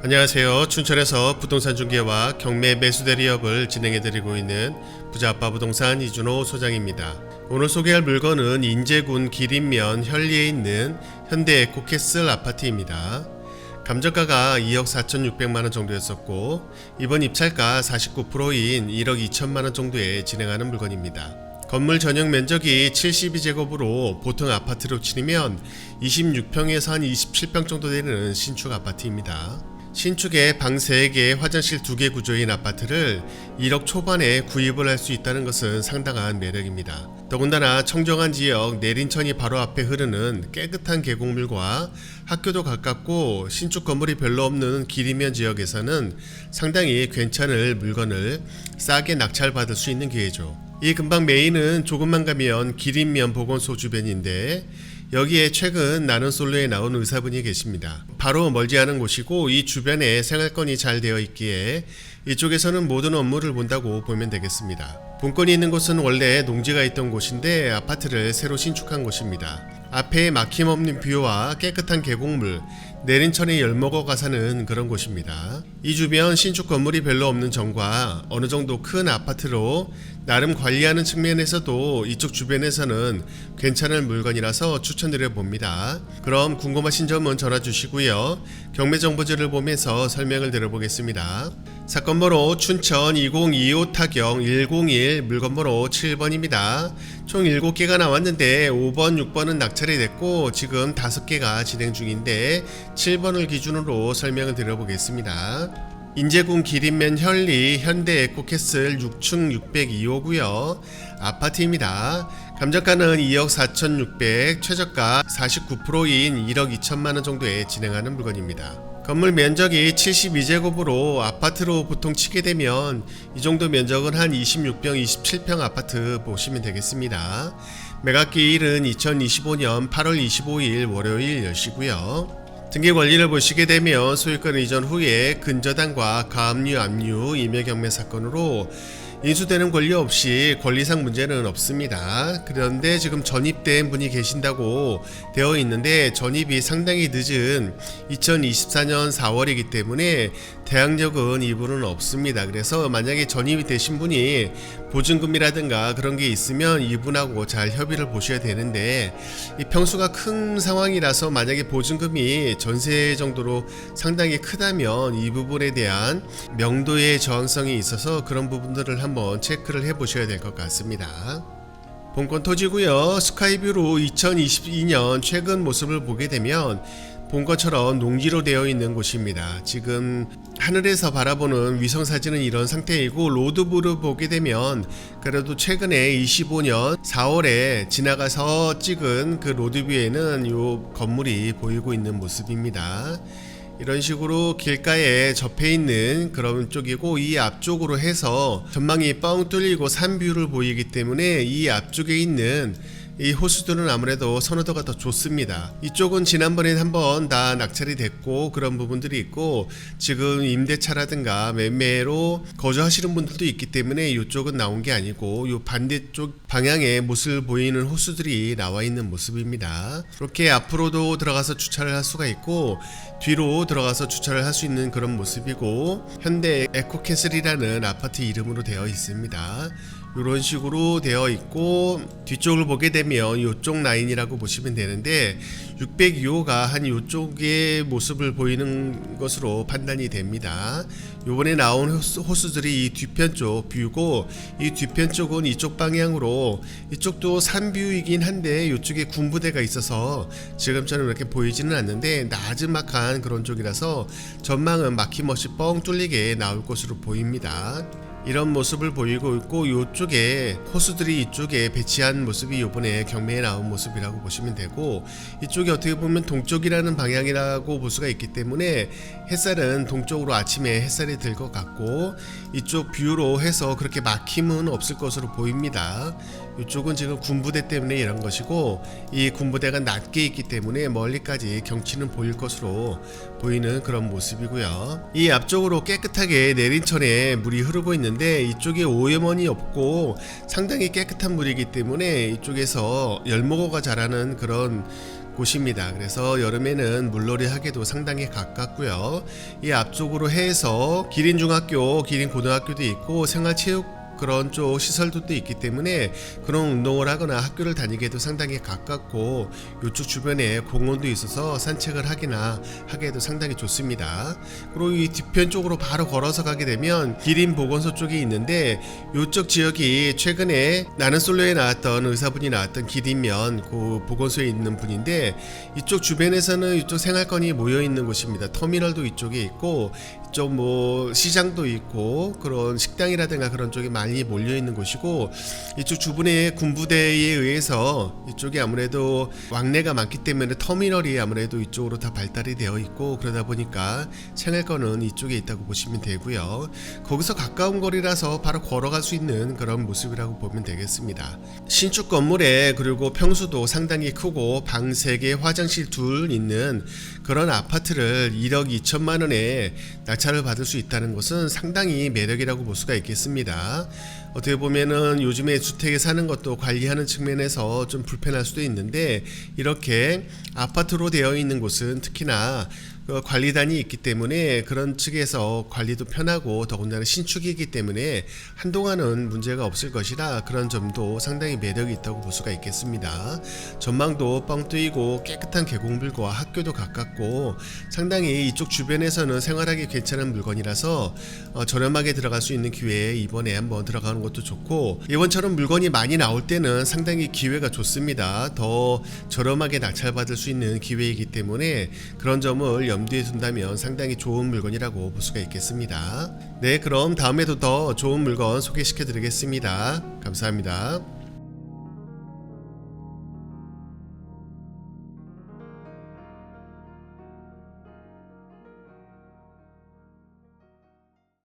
안녕하세요. 춘천에서 부동산 중개와 경매 매수 대리업을 진행해 드리고 있는 부자아빠 부동산 이준호 소장입니다. 오늘 소개할 물건은 인제군 기린면 현리에 있는 현대 에코캐슬 아파트입니다. 감정가가 2억 4,600만 원 정도였었고 이번 입찰가 49%인 1억 2천만 원 정도에 진행하는 물건입니다. 건물 전용 면적이 72제곱으로 보통 아파트로 치면 26평에서 한 27평 정도 되는 신축 아파트입니다. 신축에 방 3개, 화장실 2개 구조인 아파트를 1억 초반에 구입을 할 수 있다는 것은 상당한 매력입니다. 더군다나 청정한 지역 내린천이 바로 앞에 흐르는 깨끗한 계곡물과 학교도 가깝고 신축 건물이 별로 없는 기리면 지역에서는 상당히 괜찮을 물건을 싸게 낙찰받을 수 있는 기회죠. 이 근방 메인은 조금만 가면 기린면 보건소 주변인데 여기에 최근 나는 솔로에 나온 의사분이 계십니다. 바로 멀지 않은 곳이고 이 주변에 생활권이 잘 되어 있기에 이쪽에서는 모든 업무를 본다고 보면 되겠습니다. 본건이 있는 곳은 원래 농지가 있던 곳인데 아파트를 새로 신축한 곳입니다. 앞에 막힘없는 뷰와 깨끗한 계곡물, 내린천에 열먹어 가 사는 그런 곳입니다. 이 주변 신축 건물이 별로 없는 점과 어느 정도 큰 아파트로 나름 관리하는 측면에서도 이쪽 주변에서는 괜찮은 물건이라서 추천드려 봅니다. 그럼 궁금하신 점은 전화 주시고요. 경매 정보지를 보면서 설명을 드려보겠습니다. 사건 번호 춘천 2025 타경 101 물건 번호 7번입니다. 총 7개가 나왔는데 5번, 6번은 낙찰이 됐고 지금 5개가 진행 중인데 7번을 기준으로 설명을 드려보겠습니다. 인제군 기린면 현리 현대 에코캐슬 6층 602호고요. 아파트입니다. 감정가는 2억 4,600, 최저가 49%인 1억 2천만 원 정도에 진행하는 물건입니다. 건물 면적이 72제곱으로 아파트로 보통 치게 되면 이 정도 면적은 한 26평, 27평 아파트 보시면 되겠습니다. 매각기일은 2025년 8월 25일 월요일 10시고요. 등기 권리를 보시게 되면 소유권 이전 후에 근저당과 가압류, 압류, 임의경매 사건으로 인수되는 권리 없이 권리상 문제는 없습니다. 그런데 지금 전입된 분이 계신다고 되어 있는데 전입이 상당히 늦은 2024년 4월이기 때문에 대항력은 이분은 없습니다. 그래서 만약에 전입이 되신 분이 보증금이라든가 그런 게 있으면 이분하고 잘 협의를 보셔야 되는데 이 평수가 큰 상황이라서 만약에 보증금이 전세 정도로 상당히 크다면 이 부분에 대한 명도의 저항성이 있어서 그런 부분들을 한번 체크를 해 보셔야 될 것 같습니다. 본권 토지고요. 스카이뷰로 2022년 최근 모습을 보게 되면 본 것처럼 농지로 되어 있는 곳입니다. 지금 하늘에서 바라보는 위성 사진은 이런 상태이고 로드뷰를 보게 되면 그래도 최근에 25년 4월에 지나가서 찍은 그 로드뷰에는 이 건물이 보이고 있는 모습입니다. 이런 식으로 길가에 접해 있는 그런 쪽이고 이 앞쪽으로 해서 전망이 뻥 뚫리고 산뷰를 보이기 때문에 이 앞쪽에 있는 이 호수들은 아무래도 선호도가 더 좋습니다. 이쪽은 지난번에 한번 다 낙찰이 됐고 그런 부분들이 있고 지금 임대차라든가 매매로 거주하시는 분들도 있기 때문에 이쪽은 나온 게 아니고 이 반대쪽 방향에 못을 보이는 호수들이 나와 있는 모습입니다. 이렇게 앞으로도 들어가서 주차를 할 수가 있고 뒤로 들어가서 주차를 할 수 있는 그런 모습이고 현대 에코캐슬이라는 아파트 이름으로 되어 있습니다. 이런 식으로 되어 있고 뒤쪽을 보게 되면 이쪽 라인이라고 보시면 되는데 602호가 한 이쪽의 모습을 보이는 것으로 판단이 됩니다. 요번에 나온 호수, 호수들이 이 뒤편 쪽 뷰고 이 뒤편 쪽은 이쪽 방향으로 이쪽도 산뷰이긴 한데 이쪽에 군부대가 있어서 지금처럼 이렇게 보이지는 않는데 나즈막한 그런 쪽이라서 전망은 막힘없이 뻥 뚫리게 나올 것으로 보입니다. 이런 모습을 보이고 있고 이쪽에 호수들이 이쪽에 배치한 모습이 이번에 경매에 나온 모습이라고 보시면 되고 이쪽이 어떻게 보면 동쪽이라는 방향이라고 볼 수가 있기 때문에 햇살은 동쪽으로 아침에 햇살이 들 것 같고 이쪽 뷰로 해서 그렇게 막힘은 없을 것으로 보입니다. 이쪽은 지금 군부대 때문에 이런 것이고 이 군부대가 낮게 있기 때문에 멀리까지 경치는 보일 것으로 보이는 그런 모습이고요. 이 앞쪽으로 깨끗하게 내린천에 물이 흐르고 있는데 이쪽에 오염원이 없고 상당히 깨끗한 물이기 때문에 이쪽에서 열목어가 자라는 그런 곳입니다. 그래서 여름에는 물놀이 하기도 상당히 가깝고요. 이 앞쪽으로 해서 기린중학교, 기린고등학교도 있고 생활체육 그런 쪽 시설들도 있기 때문에 그런 운동을 하거나 학교를 다니기에도 상당히 가깝고 이쪽 주변에 공원도 있어서 산책을 하기나 하기에도 상당히 좋습니다. 그리고 이 뒤편 쪽으로 바로 걸어서 가게 되면 기린 보건소 쪽이 있는데 이쪽 지역이 최근에 나는 솔로에 나왔던 의사분이 나왔던 기린면 그 보건소에 있는 분인데 이쪽 주변에서는 이쪽 생활권이 모여 있는 곳입니다. 터미널도 이쪽에 있고 이쪽 뭐 시장도 있고 그런 식당이라든가 그런 쪽이 많이 몰려 있는 곳이고 이쪽 주변에 군부대에 의해서 이쪽이 아무래도 왕래가 많기 때문에 터미널이 아무래도 이쪽으로 다 발달이 되어 있고 그러다 보니까 생활권은 이쪽에 있다고 보시면 되고요. 거기서 가까운 거리라서 바로 걸어갈 수 있는 그런 모습이라고 보면 되겠습니다. 신축 건물에 그리고 평수도 상당히 크고 방 3개, 화장실 둘 있는 그런 아파트를 1억 2천만 원에 낙찰을 받을 수 있다는 것은 상당히 매력이라고 볼 수가 있겠습니다. 어떻게 보면은 요즘에 주택에 사는 것도 관리하는 측면에서 좀 불편할 수도 있는데 이렇게 아파트로 되어 있는 곳은 특히나 그 관리단이 있기 때문에 그런 측에서 관리도 편하고 더군다나 신축이기 때문에 한동안은 문제가 없을 것이라 그런 점도 상당히 매력이 있다고 볼 수가 있겠습니다. 전망도 뻥 뚫리고 깨끗한 계곡물과 학교도 가깝고 상당히 이쪽 주변에서는 생활하기 괜찮은 물건이라서 어, 저렴하게 들어갈 수 있는 기회에 이번에 한번 들어가는 것도 좋고 이번처럼 물건이 많이 나올 때는 상당히 기회가 좋습니다. 더 저렴하게 낙찰받을 수 있는 기회이기 때문에 그런 점을 염두에 둔다면 상당히 좋은 물건이라고 볼 수가 있겠습니다. 네, 그럼 다음에도 더 좋은 물건 소개시켜 드리겠습니다. 감사합니다.